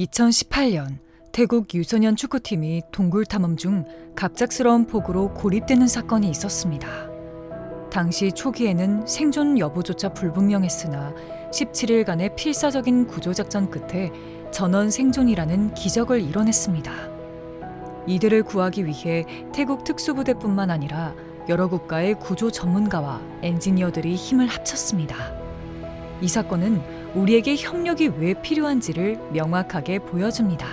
2018년 태국 유소년 축구팀이 동굴 탐험 중 갑작스러운 폭우로 고립되는 사건이 있었습니다. 당시 초기에는 생존 여부조차 불분명했으나 17일간의 필사적인 구조작전 끝에 전원 생존이라는 기적을 이뤄냈습니다. 이들을 구하기 위해 태국 특수부대뿐만 아니라 여러 국가의 구조 전문가와 엔지니어들이 힘을 합쳤습니다. 이 사건은 우리에게 협력이 왜 필요한지를 명확하게 보여줍니다.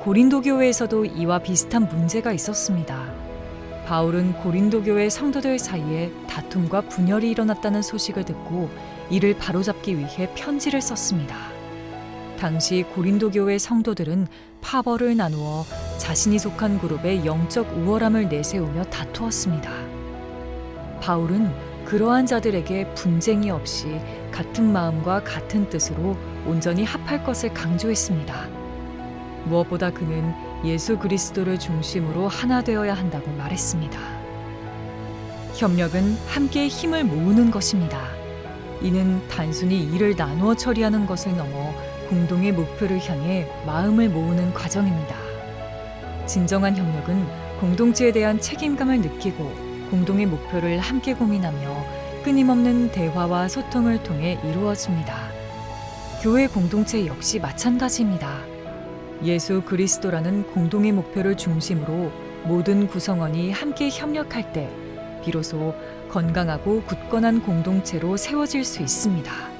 고린도 교회에서도 이와 비슷한 문제가 있었습니다. 바울은 고린도 교회 성도들 사이에 다툼과 분열이 일어났다는 소식을 듣고 이를 바로잡기 위해 편지를 썼습니다. 당시 고린도 교회 성도들은 파벌을 나누어 자신이 속한 그룹의 영적 우월함을 내세우며 다투었습니다. 바울은 그러한 자들에게 분쟁이 없이 같은 마음과 같은 뜻으로 온전히 합할 것을 강조했습니다. 무엇보다 그는 예수 그리스도를 중심으로 하나 되어야 한다고 말했습니다. 협력은 함께 힘을 모으는 것입니다. 이는 단순히 일을 나누어 처리하는 것을 넘어 공동의 목표를 향해 마음을 모으는 과정입니다. 진정한 협력은 공동체에 대한 책임감을 느끼고 공동의 목표를 함께 고민하며 끊임없는 대화와 소통을 통해 이루어집니다. 교회 공동체 역시 마찬가지입니다. 예수 그리스도라는 공동의 목표를 중심으로 모든 구성원이 함께 협력할 때 비로소 건강하고 굳건한 공동체로 세워질 수 있습니다.